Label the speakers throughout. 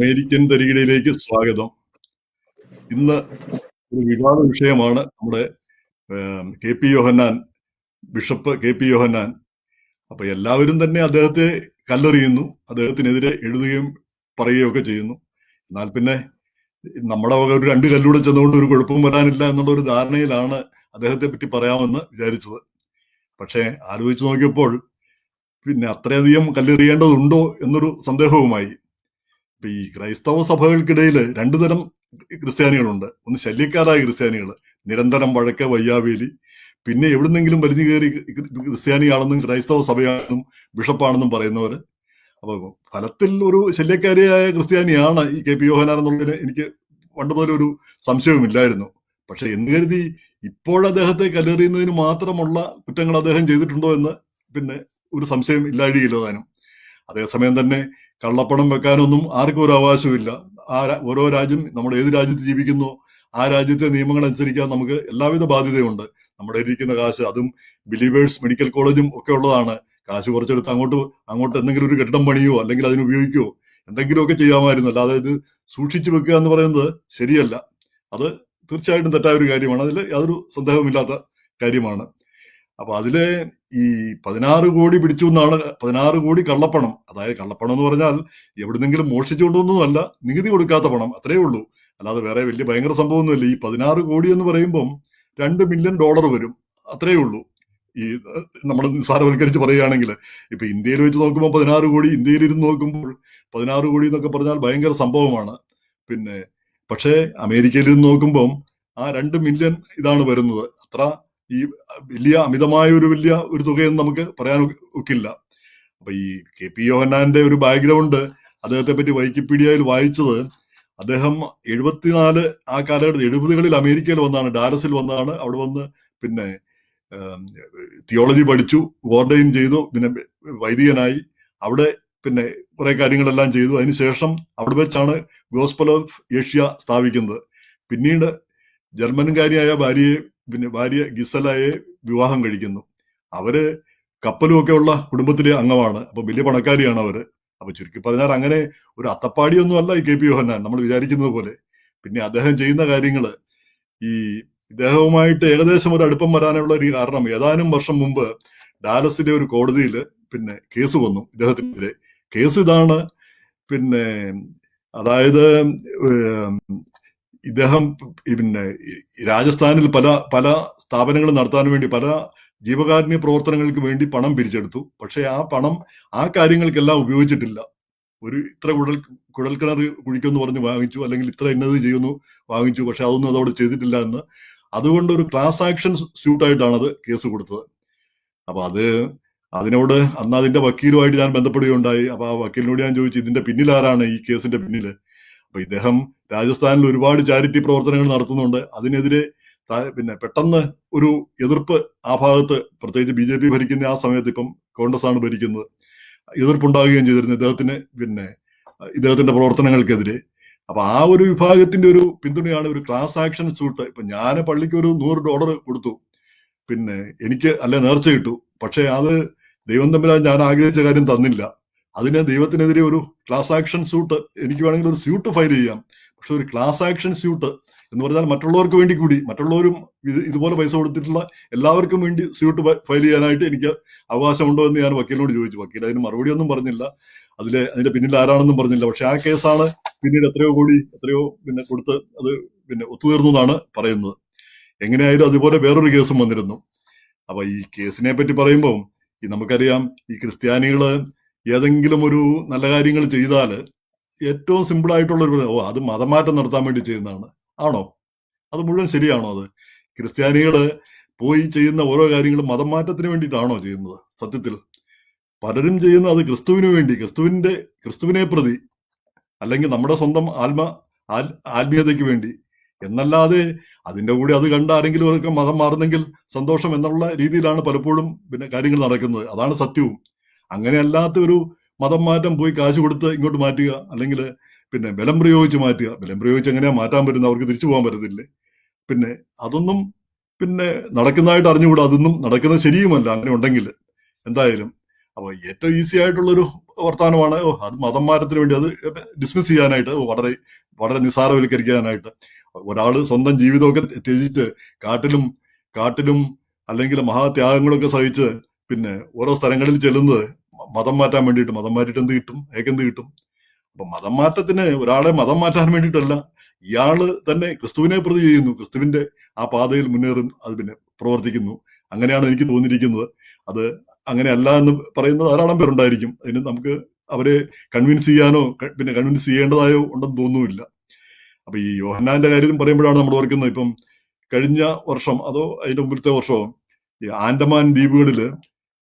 Speaker 1: American തരികിടയിലേക്ക് സ്വാഗതം. ഇന്ന് ഒരു വിവാദ വിഷയമാണ് നമ്മുടെ K P Yohannan bishop K P Yohannan. അപ്പൊ എല്ലാവരും തന്നെ അദ്ദേഹത്തെ കല്ലെറിയുന്നു അദ്ദേഹത്തിനെതിരെ എഴുതുകയും പറയുകയും ചെയ്യുന്നു. എന്നാൽ പിന്നെ നമ്മുടെ വക ഒരു രണ്ട് കല്ലൂടെ ചെന്നുകൊണ്ട് ഒരു കുഴപ്പവും വരാനില്ല എന്നുള്ള ഒരു ധാരണയിലാണ് അദ്ദേഹത്തെ പറ്റി പറയാമെന്ന് വിചാരിച്ചത്. പക്ഷേ ആലോചിച്ച് നോക്കിയപ്പോൾ പിന്നെ അത്രയധികം കല്ലെറിയേണ്ടതുണ്ടോ എന്നൊരു സന്ദേഹവുമായി. ഇപ്പൊ ഈ ക്രൈസ്തവ സഭകൾക്കിടയിൽ രണ്ടു തരം ക്രിസ്ത്യാനികളുണ്ട്. ഒന്ന് ശല്യക്കാരായ ക്രിസ്ത്യാനികൾ നിരന്തരം വഴക്ക് വയ്യാവേലി. പിന്നെ എവിടുന്നെങ്കിലും വലിഞ്ഞു കയറി ക്രിസ്ത്യാനിയാണെന്നും ക്രൈസ്തവ സഭയാണെന്നും ബിഷപ്പാണെന്നും പറയുന്നവർ അപ്പൊ ഫലത്തിൽ ഒരു ശല്യക്കാരിയായ ക്രിസ്ത്യാനിയാണ് ഈ കെ പി യോഹനാൻ എന്നുള്ളതിന് എനിക്ക് പണ്ട് ഒരു സംശയവുമില്ലായിരുന്നു. പക്ഷെ എന്ന് കരുതി ഇപ്പോഴദ്ദേഹത്തെ കല്ലെറിയുന്നതിന് മാത്രമുള്ള കുറ്റങ്ങൾ അദ്ദേഹം ചെയ്തിട്ടുണ്ടോ എന്ന് പിന്നെ ഒരു സംശയം ഇല്ലാഴിയില്ല താനും. അതേസമയം തന്നെ കള്ളപ്പണം വെക്കാനൊന്നും ആർക്കും ഒരു അവകാശമില്ല ആ ഓരോ രാജ്യം നമ്മൾ ഏത് രാജ്യത്ത് ജീവിക്കുന്നു ആ രാജ്യത്തെ നിയമങ്ങൾ അനുസരിക്കാൻ നമുക്ക് എല്ലാവിധ ബാധ്യതയുണ്ട്. നമ്മുടെ ഇരിക്കുന്ന കാശ് അതും ബിലീവേഴ്സ് മെഡിക്കൽ കോളേജും ഒക്കെ ഉള്ളതാണ്. കാശ് കുറച്ചെടുത്ത് അങ്ങോട്ട് അങ്ങോട്ട് എന്തെങ്കിലും ഒരു കെട്ടിടം പണിയോ അല്ലെങ്കിൽ അതിന് ഉപയോഗിക്കുകയോ എന്തെങ്കിലുമൊക്കെ ചെയ്യാമായിരുന്നു. അല്ലാതെ ഇത് സൂക്ഷിച്ചു വെക്കുക എന്ന് പറയുന്നത് ശരിയല്ല. അത് തീർച്ചയായിട്ടും തെറ്റായ ഒരു കാര്യമാണ്. അതിൽ യാതൊരു സന്ദേഹമില്ലാത്ത കാര്യമാണ്. അപ്പൊ അതിൽ ഈ പതിനാറ് കോടി പിടിച്ചു എന്നാണ് പതിനാറ് കോടി കള്ളപ്പണം. അതായത് കള്ളപ്പണം എന്ന് പറഞ്ഞാൽ എവിടുന്നെങ്കിലും മോഷ്ടിച്ചുകൊണ്ടൊന്നുമല്ല നികുതി കൊടുക്കാത്ത പണം അത്രേ ഉള്ളൂ. അല്ലാതെ വേറെ വലിയ ഭയങ്കര സംഭവമൊന്നുമില്ല. ഈ പതിനാറ് കോടി എന്ന് പറയുമ്പം രണ്ട് മില്യൺ ഡോളർ വരും അത്രേ ഉള്ളൂ. ഈ നമ്മൾ നിസ്സാരവൽക്കരിച്ച് പറയുകയാണെങ്കിൽ ഇപ്പൊ ഇന്ത്യയിൽ വെച്ച് നോക്കുമ്പോൾ പതിനാറ് കോടി ഇന്ത്യയിൽ ഇരുന്ന് നോക്കുമ്പോൾ പതിനാറ് കോടി എന്നൊക്കെ പറഞ്ഞാൽ ഭയങ്കര സംഭവമാണ്. പിന്നെ പക്ഷേ അമേരിക്കയിൽ ഇരുന്ന് നോക്കുമ്പം ആ രണ്ട് മില്യൺ ഇതാണ് വരുന്നത്. അത്ര ഈ വലിയ അമിതമായ ഒരു വലിയ ഒരു തുകയൊന്നും നമുക്ക് പറയാൻ ഒക്കില്ല. അപ്പൊ ഈ കെ പി യോഹന്നാന്റെ ഒരു ബാക്ക്ഗ്രൗണ്ട് അദ്ദേഹത്തെ പറ്റി വൈക്കിപീഡിയയിൽ വായിച്ചത് അദ്ദേഹം എഴുപത്തിനാല് ആ കാലഘട്ടത്തിൽ എഴുപതുകളിൽ അമേരിക്കയിൽ വന്നാണ് ഡാരസിൽ വന്നാണ് അവിടെ വന്ന് പിന്നെ തിയോളജി പഠിച്ചു ഓർഡൈൻ ചെയ്തു പിന്നെ വൈദികനായി. അവിടെ പിന്നെ കുറെ കാര്യങ്ങളെല്ലാം ചെയ്തു. അതിനുശേഷം അവിടെ വെച്ചാണ് ഗോസ്പൽ ഓഫ് ഏഷ്യ സ്ഥാപിക്കുന്നത്. പിന്നീട് ജർമ്മൻകാരിയായ ഭാര്യയെ പിന്നെ ഭാര്യ ഗിസലയെ വിവാഹം കഴിക്കുന്നു. അവർ കപ്പലും ഒക്കെ ഉള്ള കുടുംബത്തിലെ അംഗമാണ്. അപ്പൊ വലിയ പണക്കാരിയാണ് അവർ. അപ്പൊ ചുരുക്കി പറഞ്ഞാൽ അങ്ങനെ ഒരു അത്തപ്പാടിയൊന്നും അല്ല ഈ കെ പി യോഹന്നാൻ നമ്മൾ വിചാരിക്കുന്നത് പോലെ. പിന്നെ അദ്ദേഹം ചെയ്യുന്ന കാര്യങ്ങൾ ഈ ഇദ്ദേഹവുമായിട്ട് ഏകദേശം ഒരു അടുപ്പം വരാനുള്ള ഒരു കാരണം ഏതാനും വർഷം മുമ്പ് ഡാലസിലെ ഒരു കോടതിയിൽ പിന്നെ കേസ് വന്നു ഇദ്ദേഹത്തിനെതിരെ. കേസ് ഇതാണ് പിന്നെ അതായത് ഇദ്ദേഹം പിന്നെ രാജസ്ഥാനിൽ പല പല സ്ഥാപനങ്ങൾ നടത്താൻ വേണ്ടി പല ജീവകാരുണ്യ പ്രവർത്തനങ്ങൾക്ക് വേണ്ടി പണം പിരിച്ചെടുത്തു. പക്ഷേ ആ പണം ആ കാര്യങ്ങൾക്കെല്ലാം ഉപയോഗിച്ചിട്ടില്ല. ഒരു ഇത്ര കുഴൽ കുഴൽക്കിണർ കുഴിക്കുമെന്ന് പറഞ്ഞ് വാങ്ങിച്ചു അല്ലെങ്കിൽ ഇത്ര ഇന്നത് ചെയ്യുന്നു വാങ്ങിച്ചു പക്ഷെ അതൊന്നും അതവിടെ ചെയ്തിട്ടില്ല എന്ന്. അതുകൊണ്ട് ഒരു ക്ലാസ് ആക്ഷൻ സ്യൂട്ടായിട്ടാണ് അത് കേസ് കൊടുത്തത്. അപ്പൊ അത് അതിനോട് അന്ന് അതിന്റെ വക്കീലുമായിട്ട് ഞാൻ ബന്ധപ്പെടുകയുണ്ടായി. അപ്പൊ ആ വക്കീലിനോട് ഞാൻ ചോദിച്ചു ഇതിന്റെ പിന്നിലാരാണ് ഈ കേസിന്റെ പിന്നിൽ? അപ്പൊ ഇദ്ദേഹം രാജസ്ഥാനിൽ ഒരുപാട് ചാരിറ്റി പ്രവർത്തനങ്ങൾ നടത്തുന്നുണ്ട്. അതിനെതിരെ പിന്നെ പെട്ടെന്ന് ഒരു എതിർപ്പ് ആ ഭാഗത്ത് പ്രത്യേകിച്ച് ബി ജെ പി ഭരിക്കുന്ന ആ സമയത്ത് ഇപ്പം കോൺഗ്രസ് ആണ് ഭരിക്കുന്നത്. എതിർപ്പുണ്ടാകുകയും ചെയ്തിരുന്നു ഇദ്ദേഹത്തിന് പിന്നെ ഇദ്ദേഹത്തിന്റെ പ്രവർത്തനങ്ങൾക്കെതിരെ. അപ്പൊ ആ ഒരു വിഭാഗത്തിന്റെ ഒരു പിന്തുണയാണ് ഒരു ക്ലാസ് ആക്ഷൻ സൂട്ട്. ഇപ്പൊ ഞാൻ പള്ളിക്ക് ഒരു നൂറ് ഡോളർ കൊടുത്തു. പിന്നെ എനിക്ക് അല്ലെ നേർച്ച കിട്ടു. പക്ഷേ അത് ദൈവം തമ്മിൽ ഞാൻ ആഗ്രഹിച്ച കാര്യം തന്നില്ല. അതിന് ദൈവത്തിനെതിരെ ഒരു ക്ലാസ് ആക്ഷൻ സ്യൂട്ട് എനിക്ക് വേണമെങ്കിൽ ഒരു സ്യൂട്ട് ഫയൽ ചെയ്യാം. പക്ഷെ ഒരു ക്ലാസ് ആക്ഷൻ സ്യൂട്ട് എന്ന് പറഞ്ഞാൽ മറ്റുള്ളവർക്ക് വേണ്ടി കൂടി മറ്റുള്ളവരും ഇത് ഇതുപോലെ പൈസ കൊടുത്തിട്ടുള്ള എല്ലാവർക്കും വേണ്ടി സ്യൂട്ട് ഫയൽ ചെയ്യാനായിട്ട് എനിക്ക് അവകാശമുണ്ടോ എന്ന് ഞാൻ വക്കീലിനോട് ചോദിച്ചു. വക്കീൽ അതിന് മറുപടി ഒന്നും പറഞ്ഞില്ല. അതിലെ അതിന്റെ പിന്നിൽ ആരാണെന്നും പറഞ്ഞില്ല. പക്ഷെ ആ കേസാണ് പിന്നീട് എത്രയോ കോടി എത്രയോ പിന്നെ കൊടുത്ത് അത് പിന്നെ ഒത്തുതീർന്നു എന്നാണ് പറയുന്നത്. എങ്ങനെയായാലും അതുപോലെ വേറൊരു കേസും വന്നിരുന്നു. അപ്പൊ ഈ കേസിനെ പറ്റി പറയുമ്പോൾ ഈ നമുക്കറിയാം ഈ ക്രിസ്ത്യാനികൾ ഏതെങ്കിലും ഒരു നല്ല കാര്യങ്ങൾ ചെയ്താൽ ഏറ്റവും സിമ്പിൾ ആയിട്ടുള്ള ഒരു ഓ അത് മതമാറ്റം നടത്താൻ വേണ്ടി ചെയ്യുന്നതാണ്. ആണോ? അത് മുഴുവൻ ശരിയാണോ അത്? ക്രിസ്ത്യാനികൾ പോയി ചെയ്യുന്ന ഓരോ കാര്യങ്ങളും മതമാറ്റത്തിന് വേണ്ടിയിട്ടാണോ ചെയ്യുന്നത്? സത്യത്തിൽ. പലരും ചെയ്യുന്ന അത് ക്രിസ്തുവിന് വേണ്ടി ക്രിസ്തുവിന്റെ ക്രിസ്തുവിനെ പ്രതി അല്ലെങ്കിൽ നമ്മുടെ സ്വന്തം ആത്മ ആത്മീയതയ്ക്ക് വേണ്ടി. എന്നല്ലാതെ അതിന്റെ കൂടെ അത് കണ്ട ആരെങ്കിലും ഒക്കെ മതം മാറുന്നെങ്കിൽ സന്തോഷം എന്നുള്ള രീതിയിലാണ് പലപ്പോഴും പിന്നെ കാര്യങ്ങൾ നടക്കുന്നത്. അതാണ് സത്യവും. അങ്ങനെ അല്ലാത്ത ഒരു മതം മാറ്റം പോയി കാശ് കൊടുത്ത് ഇങ്ങോട്ട് മാറ്റുക അല്ലെങ്കിൽ പിന്നെ ബലം പ്രയോഗിച്ച് മാറ്റുക. ബലം പ്രയോഗിച്ച് എങ്ങനെയാ മാറ്റാൻ പറ്റുന്നത്? അവർക്ക് തിരിച്ചു പോകാൻ പറ്റത്തില്ലേ? പിന്നെ അതൊന്നും പിന്നെ നടക്കുന്നതായിട്ട് അറിഞ്ഞുകൂടാ. അതൊന്നും നടക്കുന്നത് ശരിയുമല്ല അങ്ങനെ ഉണ്ടെങ്കിൽ എന്തായാലും അപ്പൊ ഏറ്റവും ഈസി ആയിട്ടുള്ളൊരു വർത്തമാനമാണ് അത് മതം മാറ്റത്തിന് വേണ്ടി അത് ഡിസ്മിസ് ചെയ്യാനായിട്ട് വളരെ വളരെ നിസാരവൽക്കരിക്കാനായിട്ട് ഒരാൾ സ്വന്തം ജീവിതമൊക്കെ ത്യജിച്ച് കാട്ടിലും കാട്ടിലും അല്ലെങ്കിൽ മഹാത്യാഗങ്ങളൊക്കെ സഹിച്ച് പിന്നെ ഓരോ സ്ഥലങ്ങളിൽ ചെല്ലുന്നത് മതം മാറ്റാൻ വേണ്ടിയിട്ട് മതം മാറ്റിട്ട് എന്ത് കിട്ടും? ഏകെന്ത് കിട്ടും? അപ്പൊ മതം മാറ്റത്തിന് ഒരാളെ മതം മാറ്റാൻ വേണ്ടിയിട്ടല്ല ഇയാൾ തന്നെ ക്രിസ്തുവിനെ പ്രതി ചെയ്യുന്നു ക്രിസ്തുവിന്റെ ആ പാതയിൽ മുന്നേറും അത് പിന്നെ പ്രവർത്തിക്കുന്നു. അങ്ങനെയാണ് എനിക്ക് തോന്നിയിരിക്കുന്നത്. അത് അങ്ങനെയല്ല എന്ന് പറയുന്നത് ധാരാളം പേരുണ്ടായിരിക്കും. അതിന് നമുക്ക് അവരെ കൺവിൻസ് ചെയ്യാനോ പിന്നെ കൺവിൻസ് ചെയ്യേണ്ടതായോ ഉണ്ടെന്ന് തോന്നുന്നില്ല. അപ്പൊ ഈ യോഹന്നാന്റെ കാര്യം പറയുമ്പോഴാണ് നമ്മൾ ഓർക്കുന്നത്. ഇപ്പം കഴിഞ്ഞ വർഷം അതോ അതിന്റെ മുമ്പിലത്തെ വർഷമോ ഈ ആൻഡമാൻ ദ്വീപുകളിൽ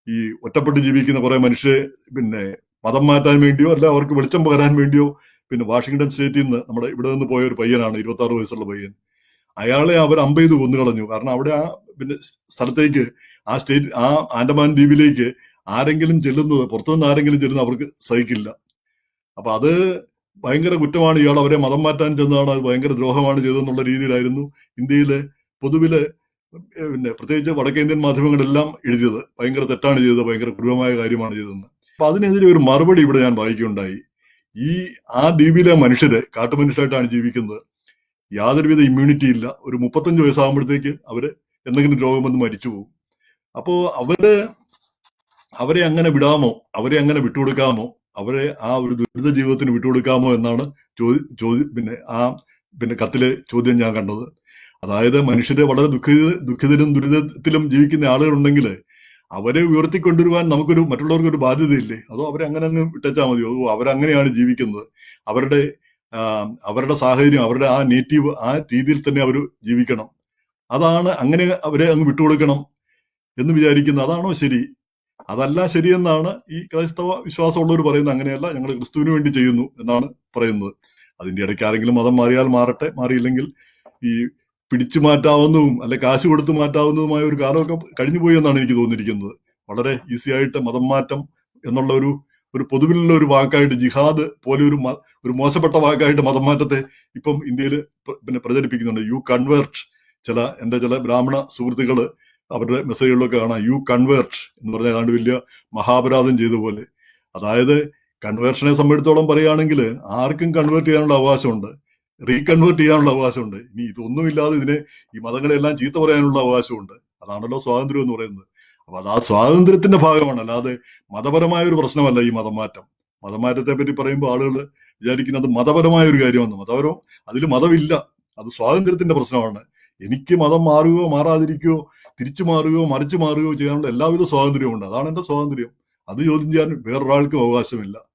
Speaker 1: ഈ ഒറ്റപ്പെട്ട് ജീവിക്കുന്ന കുറെ മനുഷ്യരെ പിന്നെ മതം മാറ്റാൻ വേണ്ടിയോ അല്ല അവർക്ക് വെളിച്ചം പകരാൻ വേണ്ടിയോ പിന്നെ വാഷിങ്ടൺ സ്റ്റേറ്റിൽ നിന്ന് നമ്മുടെ ഇവിടെ നിന്ന് പോയ ഒരു പയ്യനാണ് ഇരുപത്തി ആറ് വയസ്സുള്ള പയ്യൻ. അയാളെ അവർ അമ്പ ചെയ്ത് കൊന്നു കളഞ്ഞു. കാരണം അവിടെ ആ പിന്നെ സ്ഥലത്തേക്ക് ആ സ്റ്റേറ്റ് ആ ആൻഡമാൻ ദ്വീപിലേക്ക് ആരെങ്കിലും ചെല്ലുന്നത് പുറത്തുനിന്ന് ആരെങ്കിലും ചെല്ലുന്നത് അവർക്ക് സഹിക്കില്ല. അപ്പൊ അത് ഭയങ്കര കുറ്റമാണ്. ഇയാൾ അവരെ മതം മാറ്റാൻ ചെന്നതാണ്. അത് ഭയങ്കര ദ്രോഹമാണ് ചെയ്തതെന്നുള്ള രീതിയിലായിരുന്നു. ഇന്ത്യയിലെ പൊതുവിൽ പിന്നെ പ്രത്യേകിച്ച് വടക്കേന്ത്യൻ മാധ്യമങ്ങളെല്ലാം എഴുതിയത് ഭയങ്കര തെറ്റാണ് ചെയ്തത് ഭയങ്കര ക്രൂരമായ കാര്യമാണ് ചെയ്തതെന്ന്. അപ്പൊ അതിനെതിരെ ഒരു മറുപടി ഇവിടെ ഞാൻ വായിക്കുകയുണ്ടായി. ഈ ആ ദ്വീപിലെ മനുഷ്യര് കാട്ടുമനുഷ്യരായിട്ടാണ് ജീവിക്കുന്നത്. യാതൊരുവിധ ഇമ്മ്യൂണിറ്റി ഇല്ല. ഒരു മുപ്പത്തഞ്ച് വയസ്സാകുമ്പോഴത്തേക്ക് അവർ എന്തെങ്കിലും രോഗം വന്ന് മരിച്ചു പോകും അപ്പോ അവർ അവരെ അങ്ങനെ വിടാമോ? അവരെ അങ്ങനെ വിട്ടുകൊടുക്കാമോ? അവരെ ആ ഒരു ദുരിത ജീവിതത്തിന് വിട്ടുകൊടുക്കാമോ എന്നാണ് ചോദ്യം ചോദ്യ പിന്നെ ആ പിന്നെ കത്തിലെ ചോദ്യം ഞാൻ കണ്ടത്. അതായത് മനുഷ്യരെ വളരെ ദുഃഖ ദുഃഖിതരും ദുരിതത്തിലും ജീവിക്കുന്ന ആളുകളുണ്ടെങ്കിൽ അവരെ ഉയർത്തിക്കൊണ്ടുവരുവാൻ നമുക്കൊരു മറ്റുള്ളവർക്ക് ഒരു ബാധ്യതയില്ലേ? അതോ അവരെ അങ്ങനെ അങ്ങ് വിട്ടേച്ചാൽ മതിയോ? ഓ അവരങ്ങനെയാണ് ജീവിക്കുന്നത്? അവരുടെ അവരുടെ സാഹചര്യം അവരുടെ ആ നേറ്റീവ് ആ രീതിയിൽ തന്നെ അവർ ജീവിക്കണം. അതാണ് അങ്ങനെ അവരെ അങ്ങ് വിട്ടുകൊടുക്കണം എന്ന് വിചാരിക്കുന്നത്. അതാണോ ശരി? അതല്ല ശരിയെന്നാണ് ഈ ക്രൈസ്തവ വിശ്വാസമുള്ളവർ പറയുന്നത്. അങ്ങനെയല്ല ഞങ്ങൾ ക്രിസ്തുവിന് വേണ്ടി ചെയ്യുന്നു എന്നാണ് പറയുന്നത്. അതിന്റെ ഇടയ്ക്ക് ആരെങ്കിലും മതം മാറിയാൽ മാറട്ടെ മാറിയില്ലെങ്കിൽ ഈ പിടിച്ചു മാറ്റാവുന്നതും അല്ലെ കാശ് കൊടുത്ത് മാറ്റാവുന്നതുമായ ഒരു കാലമൊക്കെ കഴിഞ്ഞുപോയി എന്നാണ് എനിക്ക് തോന്നിയിരിക്കുന്നത്. വളരെ ഈസി ആയിട്ട് മതം മാറ്റം എന്നുള്ള ഒരു ഒരു പൊതുവിലുള്ള ഒരു വാക്കായിട്ട് ജിഹാദ് പോലെ ഒരു ഒരു മോശപ്പെട്ട വാക്കായിട്ട് മതം മാറ്റത്തെ ഇപ്പം ഇന്ത്യയിൽ പിന്നെ പ്രചരിപ്പിക്കുന്നുണ്ട്. യു കൺവേർട്ട് ചില എന്റെ ചില ബ്രാഹ്മണ സുഹൃത്തുക്കൾ അവരുടെ മെസ്സേജുകളിലൊക്കെ കാണാം. യു കൺവേർട്ട് എന്ന് പറഞ്ഞ ഏതാണ്ട് വലിയ മഹാപരാധം ചെയ്ത പോലെ. അതായത് കൺവേർഷനെ സംബന്ധിച്ചോളം പറയുകയാണെങ്കിൽ ആർക്കും കൺവേർട്ട് ചെയ്യാനുള്ള അവകാശമുണ്ട്. റീകൺവേർട്ട് ചെയ്യാനുള്ള അവകാശമുണ്ട്. ഇനി ഇതൊന്നുമില്ലാതെ ഇതിനെ ഈ മതങ്ങളെല്ലാം ചീത്ത പറയാനുള്ള അവകാശമുണ്ട്. അതാണല്ലോ സ്വാതന്ത്ര്യം എന്ന് പറയുന്നത്. അപ്പൊ അത് ആ സ്വാതന്ത്ര്യത്തിന്റെ ഭാഗമാണ്. അല്ലാതെ മതപരമായ ഒരു പ്രശ്നമല്ല ഈ മതമാറ്റം. മതമാറ്റത്തെ പറ്റി പറയുമ്പോൾ ആളുകൾ വിചാരിക്കുന്നത് മതപരമായ ഒരു കാര്യമാണ്. മതപരം അതിൽ മതമില്ല. അത് സ്വാതന്ത്ര്യത്തിന്റെ പ്രശ്നമാണ്. എനിക്ക് മതം മാറുകയോ മാറാതിരിക്കുകയോ തിരിച്ചു മാറുകയോ മറിച്ചു മാറുകയോ ചെയ്യാനുള്ള എല്ലാവിധ സ്വാതന്ത്ര്യവും ഉണ്ട്. അതാണ് എന്റെ സ്വാതന്ത്ര്യം. അത് ചോദ്യം ചെയ്യാൻ വേറൊരാൾക്കും അവകാശമില്ല.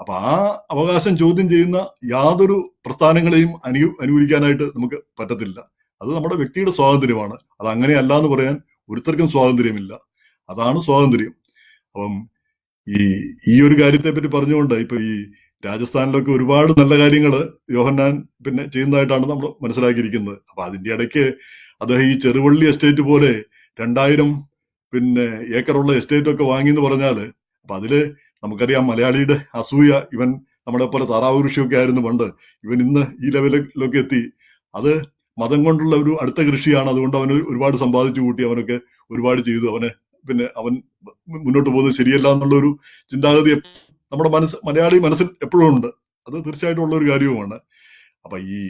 Speaker 1: അപ്പൊ ആ അവകാശം ചോദ്യം ചെയ്യുന്ന യാതൊരു പ്രസ്ഥാനങ്ങളെയും അനു അനുകൂലിക്കാനായിട്ട് നമുക്ക് പറ്റത്തില്ല. അത് നമ്മുടെ വ്യക്തിയുടെ സ്വാതന്ത്ര്യമാണ്. അത് അങ്ങനെയല്ല എന്ന് പറയാൻ ഒരുത്തർക്കും സ്വാതന്ത്ര്യമില്ല. അതാണ് സ്വാതന്ത്ര്യം. അപ്പം ഈ ഈ ഒരു കാര്യത്തെ പറ്റി പറഞ്ഞുകൊണ്ട് ഇപ്പൊ ഈ രാജസ്ഥാനിലൊക്കെ ഒരുപാട് നല്ല കാര്യങ്ങൾ യോഹന്നാൻ പിന്നെ ചെയ്യുന്നതായിട്ടാണ് നമ്മൾ മനസ്സിലാക്കിയിരിക്കുന്നത്. അപ്പൊ അതിന്റെ ഇടയ്ക്ക് അദ്ദേഹം ഈ ചെറുവള്ളി എസ്റ്റേറ്റ് പോലെ രണ്ടായിരം പിന്നെ ഏക്കറുള്ള എസ്റ്റേറ്റ് ഒക്കെ വാങ്ങി എന്ന് പറഞ്ഞാൽ അപ്പൊ അതിൽ നമുക്കറിയാം മലയാളിയുടെ അസൂയ ഇവൻ നമ്മുടെ പോലെ താറാവ് കൃഷിയൊക്കെ ആയിരുന്നു പണ്ട്. ഇവൻ ഇന്ന് ഈ ലെവലിലൊക്കെ എത്തി. അത് മതം കൊണ്ടുള്ള ഒരു അടുത്ത കൃഷിയാണ്. അതുകൊണ്ട് അവന് ഒരുപാട് സമ്പാദിച്ചു കൂട്ടി. അവനൊക്കെ ഒരുപാട് ചെയ്തു. അവന് പിന്നെ അവൻ മുന്നോട്ട് പോകുന്നത് ശരിയല്ല എന്നുള്ള ഒരു ചിന്താഗതി നമ്മുടെ മനസ്സ് മലയാളി മനസ്സിൽ എപ്പോഴും ഉണ്ട്. അത് തീർച്ചയായിട്ടും ഉള്ള ഒരു കാര്യവുമാണ്. അപ്പൊ ഈ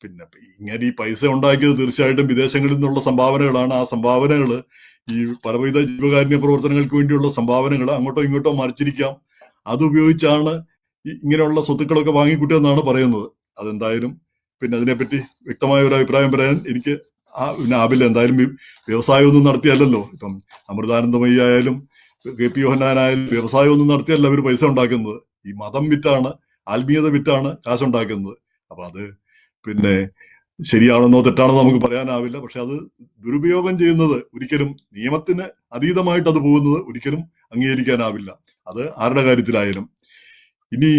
Speaker 1: പിന്നെ ഇങ്ങനെ ഈ പൈസ ഉണ്ടാക്കിയത് തീർച്ചയായിട്ടും വിദേശങ്ങളിൽ നിന്നുള്ള സംഭാവനകളാണ്. ആ സംഭാവനകൾ ഈ പലവിധ ജീവകാരുണ്യ പ്രവർത്തനങ്ങൾക്ക് വേണ്ടിയുള്ള സംഭാവനകൾ അങ്ങോട്ടോ ഇങ്ങോട്ടോ മറിച്ചിരിക്കാം. അതുപയോഗിച്ചാണ് ഇങ്ങനെയുള്ള സ്വത്തുക്കളൊക്കെ വാങ്ങിക്കൂട്ടിയെന്നാണ് പറയുന്നത്. അതെന്തായാലും പിന്നെ അതിനെപ്പറ്റി വ്യക്തമായ ഒരു അഭിപ്രായം പറയാൻ എനിക്ക് ആ പിന്നെ ആവില്ല. എന്തായാലും വ്യവസായമൊന്നും നടത്തിയല്ലല്ലോ. ഇപ്പം അമൃതാനന്ദമയി ആയാലും കെ പി യോഹനാനായാലും വ്യവസായമൊന്നും നടത്തിയല്ല അവർ പൈസ ഉണ്ടാക്കുന്നത്. ഈ മതം വിറ്റാണ് ആത്മീയത വിറ്റാണ് കാശുണ്ടാക്കുന്നത്. അപ്പൊ അത് പിന്നെ ശരിയാണെന്നോ തെറ്റാണെന്നോ നമുക്ക് പറയാനാവില്ല. പക്ഷെ അത് ദുരുപയോഗം ചെയ്യുന്നത് ഒരിക്കലും നിയമത്തിന് അതീതമായിട്ട് അത് പോകുന്നത് ഒരിക്കലും അംഗീകരിക്കാനാവില്ല. അത് ആരുടെ കാര്യത്തിലായാലും. ഇനി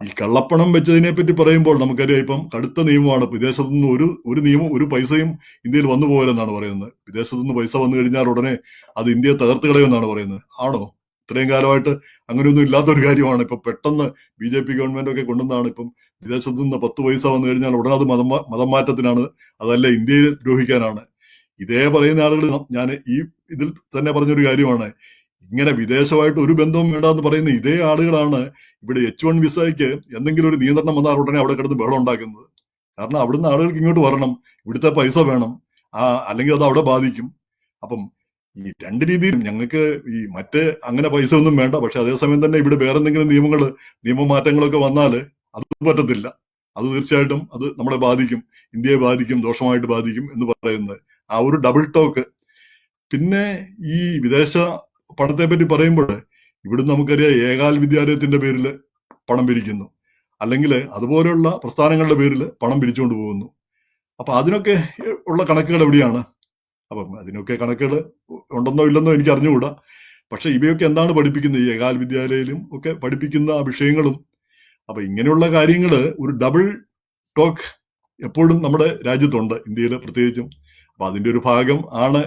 Speaker 1: ഈ കള്ളപ്പണം വെച്ചതിനെ പറ്റി പറയുമ്പോൾ നമുക്കറിയാം ഇപ്പം കടുത്ത നിയമമാണ്. വിദേശത്തു നിന്ന് ഒരു ഒരു നിയമം ഒരു പൈസയും ഇന്ത്യയിൽ വന്നു പോകലെന്നാണ് പറയുന്നത്. വിദേശത്തു നിന്ന് പൈസ വന്നു കഴിഞ്ഞാൽ ഉടനെ അത് ഇന്ത്യയെ തകർത്ത് കളയുമെന്നാണ് പറയുന്നത്. ആണോ? ഇത്രയും കാലമായിട്ട് അങ്ങനെയൊന്നും ഇല്ലാത്ത ഒരു കാര്യമാണ്. ഇപ്പൊ പെട്ടെന്ന് ബി ജെ പി ഗവൺമെന്റ് ഒക്കെ കൊണ്ടുവന്നാണ് ഇപ്പം വിദേശത്തു നിന്ന് പത്ത് പൈസ വന്നു കഴിഞ്ഞാൽ ഉടനെ അത് മതം മതം മാറ്റത്തിനാണ് അതല്ല ഇന്ത്യയെ ദ്രോഹിക്കാനാണ്. ഇതേ പറയുന്ന ആളുകൾ ഞാൻ ഈ ഇതിൽ തന്നെ പറഞ്ഞൊരു കാര്യമാണ്. ഇങ്ങനെ വിദേശമായിട്ട് ഒരു ബന്ധവും വേണ്ട എന്ന് പറയുന്ന ഇതേ ആളുകളാണ് ഇവിടെ എച്ച് വൺ വിസയ്ക്ക് എന്തെങ്കിലും ഒരു നിയന്ത്രണം വന്നാൽ ഉടനെ അവിടെ കിടന്ന് ബഹളം ഉണ്ടാക്കുന്നത്. കാരണം അവിടുന്ന് ആളുകൾക്ക് ഇങ്ങോട്ട് വരണം ഇവിടുത്തെ പൈസ വേണം ആ അല്ലെങ്കിൽ അത് അവിടെ ബാധിക്കും. അപ്പം ഈ രണ്ട് രീതിയിലും ഞങ്ങൾക്ക് ഈ മറ്റ് അങ്ങനെ പൈസ ഒന്നും വേണ്ട. പക്ഷെ അതേസമയം തന്നെ ഇവിടെ വേറെ എന്തെങ്കിലും നിയമങ്ങൾ നിയമമാറ്റങ്ങളൊക്കെ വന്നാൽ അത് പറ്റത്തില്ല. അത് തീർച്ചയായിട്ടും അത് നമ്മളെ ബാധിക്കും. ഇന്ത്യയെ ബാധിക്കും ദോഷമായിട്ട് ബാധിക്കും എന്ന് പറയുന്നത്. ആ ഒരു ഡബിൾ ടോക്ക് പിന്നെ ഈ വിദേശ പണത്തെ പറ്റി പറയുമ്പോൾ ഇവിടുന്ന് നമുക്കറിയാം ഏകാൽ വിദ്യാലയത്തിന്റെ പേരിൽ പണം പിരിക്കുന്നു. അല്ലെങ്കിൽ അതുപോലെയുള്ള പ്രസ്ഥാനങ്ങളുടെ പേരിൽ പണം പിരിച്ചുകൊണ്ട് പോകുന്നു. അപ്പൊ അതിനൊക്കെ ഉള്ള കണക്കുകൾ എവിടെയാണ്? അപ്പം അതിനൊക്കെ കണക്കുകൾ ഉണ്ടെന്നോ ഇല്ലെന്നോ എനിക്ക് അറിഞ്ഞുകൂടാ പക്ഷെ ഇവയൊക്കെ എന്താണ് പഠിപ്പിക്കുന്നത്? ഈ ഏകാൽ വിദ്യാലയയിലും ഒക്കെ പഠിപ്പിക്കുന്ന വിഷയങ്ങളും അപ്പൊ ഇങ്ങനെയുള്ള കാര്യങ്ങൾ ഒരു ഡബിൾ ടോക്ക് എപ്പോഴും നമ്മുടെ രാജ്യത്തുണ്ട് ഇന്ത്യയിൽ പ്രത്യേകിച്ചും. അപ്പൊ അതിന്റെ ഒരു ഭാഗം ആണ്.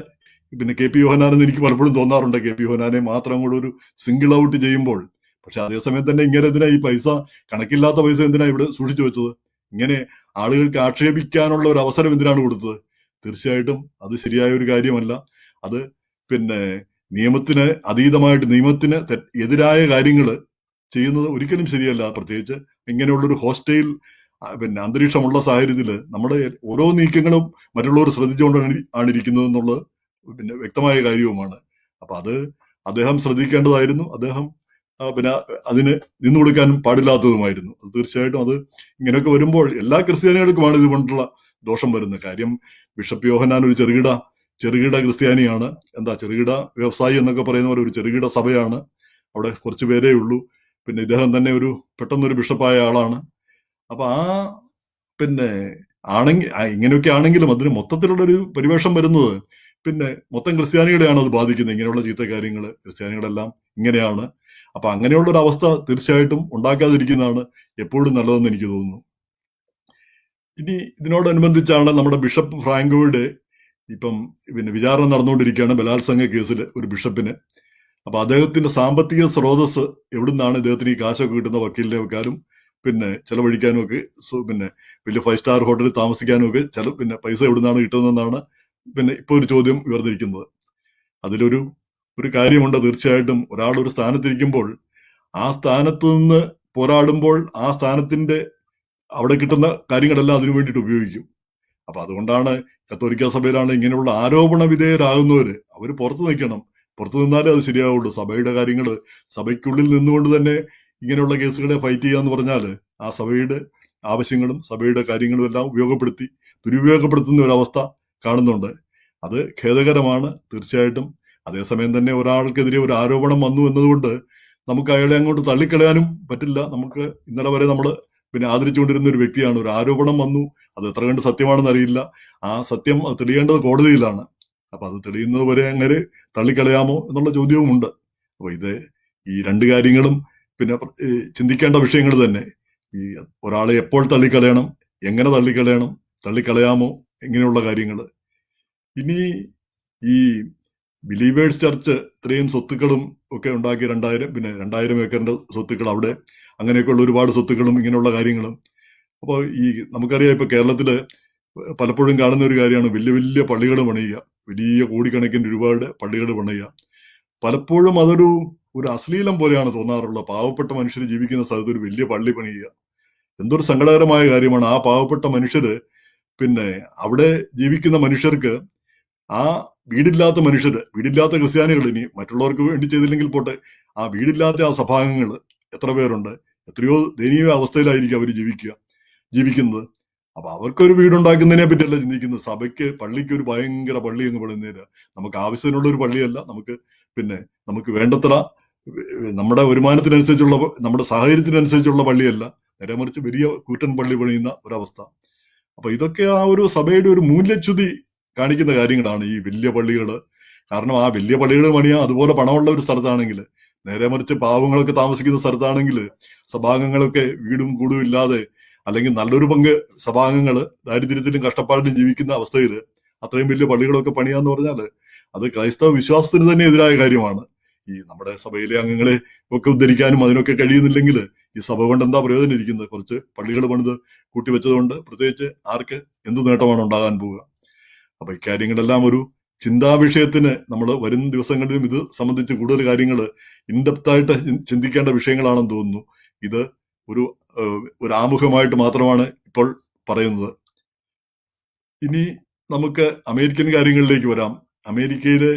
Speaker 1: പിന്നെ കെ പി യോഹനാൻ എന്ന് എനിക്ക് പലപ്പോഴും തോന്നാറുണ്ട്. കെ പി യോഹനാനെ മാത്രം കൂടെ ഒരു സിംഗിൾ ഔട്ട് ചെയ്യുമ്പോൾ. പക്ഷെ അതേസമയം തന്നെ ഇങ്ങനെ എന്തിനാ ഈ പൈസ കണക്കില്ലാത്ത പൈസ എന്തിനാ ഇവിടെ സൂക്ഷിച്ചു വെച്ചത്? ഇങ്ങനെ ആളുകൾക്ക് ആക്ഷേപിക്കാനുള്ള ഒരു അവസരം എന്തിനാണ് കൊടുത്തത്? തീർച്ചയായിട്ടും അത് ശരിയായ ഒരു കാര്യമല്ല. അത് പിന്നെ നിയമത്തിന് അതീതമായിട്ട് നിയമത്തിന് എതിരായ കാര്യങ്ങൾ ചെയ്യുന്നത് ഒരിക്കലും ശരിയല്ല. പ്രത്യേകിച്ച് ഇങ്ങനെയുള്ളൊരു ഹോസ്റ്റൈൽ പിന്നെ അന്തരീക്ഷമുള്ള സാഹചര്യത്തിൽ നമ്മുടെ ഓരോ നീക്കങ്ങളും മറ്റുള്ളവർ ശ്രദ്ധിച്ചുകൊണ്ടാണ് ആണ് ഇരിക്കുന്നത് എന്നുള്ളത് പിന്നെ വ്യക്തമായ കാര്യവുമാണ്. അപ്പൊ അത് അദ്ദേഹം ശ്രദ്ധിക്കേണ്ടതായിരുന്നു. അദ്ദേഹം പിന്നെ അതിന് നിന്നു കൊടുക്കാൻ പാടില്ലാത്തതുമായിരുന്നു. അത് തീർച്ചയായിട്ടും അത് ഇങ്ങനെയൊക്കെ വരുമ്പോൾ എല്ലാ ക്രിസ്ത്യാനികൾക്കുമാണ് ഇത് കൊണ്ടുള്ള ദോഷം വരുന്നത്. കാര്യം ബിഷപ്പ് യോഹനാൻ ഒരു ചെറുകിട ചെറുകിട ക്രിസ്ത്യാനിയാണ്. എന്താ ചെറുകിട വ്യവസായി എന്നൊക്കെ പറയുന്ന പോലെ ഒരു ചെറുകിട സഭയാണ്. അവിടെ കുറച്ച് പേരേ ഉള്ളൂ. പിന്നെ ഇദ്ദേഹം തന്നെ ഒരു പെട്ടെന്നൊരു ബിഷപ്പായ ആളാണ്. അപ്പൊ ആ പിന്നെ ആണെങ്കിൽ ഇങ്ങനെയൊക്കെ ആണെങ്കിലും അതിന് മൊത്തത്തിലുള്ള ഒരു പരിവേഷം വരുന്നത് പിന്നെ മൊത്തം ക്രിസ്ത്യാനികളെയാണ് അത് ബാധിക്കുന്നത്. ഇങ്ങനെയുള്ള ചീത്ത കാര്യങ്ങൾ ക്രിസ്ത്യാനികളെല്ലാം ഇങ്ങനെയാണ്. അപ്പൊ അങ്ങനെയുള്ള ഒരു അവസ്ഥ തീർച്ചയായിട്ടും ഉണ്ടാക്കാതിരിക്കുന്നതാണ് എപ്പോഴും നല്ലതെന്ന് എനിക്ക് തോന്നുന്നു. ഇനി ഇതിനോടനുബന്ധിച്ചാണ് നമ്മുടെ ബിഷപ്പ് ഫ്രാങ്കോയുടെ ഇപ്പം പിന്നെ വിചാരണ നടന്നുകൊണ്ടിരിക്കുകയാണ് ബലാത്സംഗ കേസിൽ ഒരു ബിഷപ്പിന്. അപ്പൊ അദ്ദേഹത്തിന്റെ സാമ്പത്തിക സ്രോതസ് എവിടുന്നാണ് ഇദ്ദേഹത്തിന് ഈ കാശൊക്കെ കിട്ടുന്ന വക്കീലിനെ വെക്കാനും പിന്നെ ചെലവഴിക്കാനും ഒക്കെ പിന്നെ വലിയ ഫൈവ് സ്റ്റാർ ഹോട്ടലിൽ താമസിക്കാനും ഒക്കെ ചില പിന്നെ പൈസ എവിടുന്നാണ് കിട്ടുന്നതെന്നാണ് പിന്നെ ഇപ്പൊ ഒരു ചോദ്യം ഉയർന്നിരിക്കുന്നത്. അതിലൊരു ഒരു കാര്യമുണ്ട് തീർച്ചയായിട്ടും. ഒരാൾ ഒരു സ്ഥാനത്തിരിക്കുമ്പോൾ ആ സ്ഥാനത്ത് നിന്ന് പോരാടുമ്പോൾ ആ സ്ഥാനത്തിന്റെ അവിടെ കിട്ടുന്ന കാര്യങ്ങളെല്ലാം അതിനു വേണ്ടിയിട്ട് ഉപയോഗിക്കും. അപ്പൊ അതുകൊണ്ടാണ് കത്തോലിക്ക സഭയിലാണ് ഇങ്ങനെയുള്ള ആരോപണ വിധേയരാകുന്നവര് അവർ പുറത്തു നിൽക്കണം. പുറത്തു നിന്നാലേ അത് ശരിയാവുള്ളൂ. സഭയുടെ കാര്യങ്ങൾ സഭയ്ക്കുള്ളിൽ നിന്നുകൊണ്ട് തന്നെ ഇങ്ങനെയുള്ള കേസുകളെ ഫൈറ്റ് ചെയ്യുക എന്ന് പറഞ്ഞാൽ ആ സഭയുടെ ആവശ്യങ്ങളും സഭയുടെ കാര്യങ്ങളും എല്ലാം ഉപയോഗപ്പെടുത്തി ദുരുപയോഗപ്പെടുത്തുന്ന ഒരവസ്ഥ കാണുന്നുണ്ട്. അത് ഖേദകരമാണ് തീർച്ചയായിട്ടും. അതേസമയം തന്നെ ഒരാൾക്കെതിരെ ഒരു ആരോപണം വന്നു എന്നതുകൊണ്ട് നമുക്ക് അയാളെ അങ്ങോട്ട് തള്ളിക്കളയാനും പറ്റില്ല. നമുക്ക് ഇന്നലെ വരെ നമ്മൾ പിന്നെ ആദരിച്ചുകൊണ്ടിരുന്ന ഒരു വ്യക്തിയാണ്. ഒരു ആരോപണം വന്നു. അത് എത്ര കണ്ട് സത്യമാണെന്ന് അറിയില്ല. ആ സത്യം അത് തെളിയേണ്ടത് കോടതിയിലാണ്. അപ്പൊ അത് തെളിയുന്നത് വരെ അങ്ങനെ തള്ളിക്കളയാമോ എന്നുള്ള ചോദ്യവും ഉണ്ട് അപ്പൊ ഇത് ഈ രണ്ട് കാര്യങ്ങളും പിന്നെ ചിന്തിക്കേണ്ട വിഷയങ്ങൾ തന്നെ. ഈ ഒരാളെ എപ്പോൾ തള്ളിക്കളയണം എങ്ങനെ തള്ളിക്കളയണം തള്ളിക്കളയാമോ ഇങ്ങനെയുള്ള കാര്യങ്ങൾ ഇനി ഈ ബിലീവേഴ്സ് ചർച്ച് ഇത്രയും സ്വത്തുക്കളും ഒക്കെ ഉണ്ടാക്കി രണ്ടായിരം പിന്നെ രണ്ടായിരം ഏക്കറിന്റെ സ്വത്തുക്കൾ അവിടെ അങ്ങനെയൊക്കെയുള്ള ഒരുപാട് സ്വത്തുക്കളും ഇങ്ങനെയുള്ള കാര്യങ്ങളും. അപ്പോൾ ഈ നമുക്കറിയാം ഇപ്പൊ കേരളത്തിൽ പലപ്പോഴും കാണുന്ന ഒരു കാര്യമാണ് വലിയ വലിയ പള്ളികൾ പണിയുക. വലിയ കോടിക്കണക്കിന് ഒരുപാട് പള്ളികൾ പണിയുക. പലപ്പോഴും അതൊരു ഒരു അശ്ലീലം പോലെയാണ് തോന്നാറുള്ളത്. പാവപ്പെട്ട മനുഷ്യർ ജീവിക്കുന്ന സ്ഥലത്ത് ഒരു വലിയ പള്ളി പണിയുക. എന്തൊരു സങ്കടകരമായ കാര്യമാണ്. ആ പാവപ്പെട്ട മനുഷ്യര് പിന്നെ അവിടെ ജീവിക്കുന്ന മനുഷ്യർക്ക് ആ വീടില്ലാത്ത മനുഷ്യര് വീടില്ലാത്ത ക്രിസ്ത്യാനികൾ ഇനി മറ്റുള്ളവർക്ക് വേണ്ടി ചെയ്തില്ലെങ്കിൽ പോട്ടെ ആ വീടില്ലാത്ത ആ സഭാംഗങ്ങൾ എത്ര പേരുണ്ട്? എത്രയോ ദയനീയ അവസ്ഥയിലായിരിക്കും അവർ ജീവിക്കുക ജീവിക്കുന്നത്. അപ്പൊ അവർക്കൊരു വീടുണ്ടാക്കുന്നതിനെ പറ്റിയല്ല ചിന്തിക്കുന്നത്. സഭയ്ക്ക് പള്ളിക്ക് ഒരു ഭയങ്കര പള്ളി എന്ന് പറയുന്നതിന് നമുക്ക് ആവശ്യത്തിനുള്ള ഒരു പള്ളിയല്ല. നമുക്ക് പിന്നെ നമുക്ക് വേണ്ടത്ര നമ്മുടെ വരുമാനത്തിനനുസരിച്ചുള്ള നമ്മുടെ സാഹചര്യത്തിനനുസരിച്ചുള്ള പള്ളിയല്ല. നേരെ മറിച്ച് വലിയ കൂറ്റൻ പള്ളി പണിയുന്ന ഒരവസ്ഥ. അപ്പൊ ഇതൊക്കെ ആ ഒരു സഭയുടെ ഒരു മൂല്യച്യുതി കാണിക്കുന്ന കാര്യങ്ങളാണ് ഈ വലിയ പള്ളികൾ കാരണം ആ വലിയ പള്ളികൾ പണിയാ അതുപോലെ പണമുള്ള ഒരു സ്ഥലത്താണെങ്കിൽ നേരെ മറിച്ച് പാവങ്ങളൊക്കെ താമസിക്കുന്ന സ്ഥലത്താണെങ്കിൽ സഭാംഗങ്ങളൊക്കെ വീടും കൂടും ഇല്ലാതെ അല്ലെങ്കിൽ നല്ലൊരു പങ്ക് സഭാംഗങ്ങൾ ദാരിദ്ര്യത്തിലും കഷ്ടപ്പാടിലും ജീവിക്കുന്ന അവസ്ഥയിൽ അത്രയും വലിയ പള്ളികളൊക്കെ പണിയാന്ന് പറഞ്ഞാൽ അത് ക്രൈസ്തവ വിശ്വാസത്തിന് തന്നെ എതിരായ കാര്യമാണ്. ഈ നമ്മുടെ സഭയിലെ അംഗങ്ങളെ ഒക്കെ ഉദ്ധരിക്കാനും അതിനൊക്കെ കഴിയുന്നില്ലെങ്കിൽ ഈ സഭ കൊണ്ട് എന്താ പ്രയോജനം ഇരിക്കുന്നത്? കുറച്ച് പള്ളികൾ പണിത് കൂട്ടിവെച്ചതുകൊണ്ട് പ്രത്യേകിച്ച് ആർക്ക് എന്ത് നേട്ടമാണ് ഉണ്ടാകാൻ പോവുക? അപ്പൊ ഇക്കാര്യങ്ങളെല്ലാം ഒരു ചിന്താ വിഷയത്തിന് നമ്മൾ വരും ദിവസങ്ങളിലും ഇത് സംബന്ധിച്ച് കൂടുതൽ കാര്യങ്ങൾ ഇൻഡെപ്തായിട്ട് ചിന്തിക്കേണ്ട വിഷയങ്ങളാണെന്ന് തോന്നുന്നു. ഇത് ഒരു ഒരു ആമുഖമായിട്ട് മാത്രമാണ് ഇപ്പോൾ പറയുന്നത്. ഇനി നമുക്ക് അമേരിക്കൻ കാര്യങ്ങളിലേക്ക് വരാം. അമേരിക്കയിലെ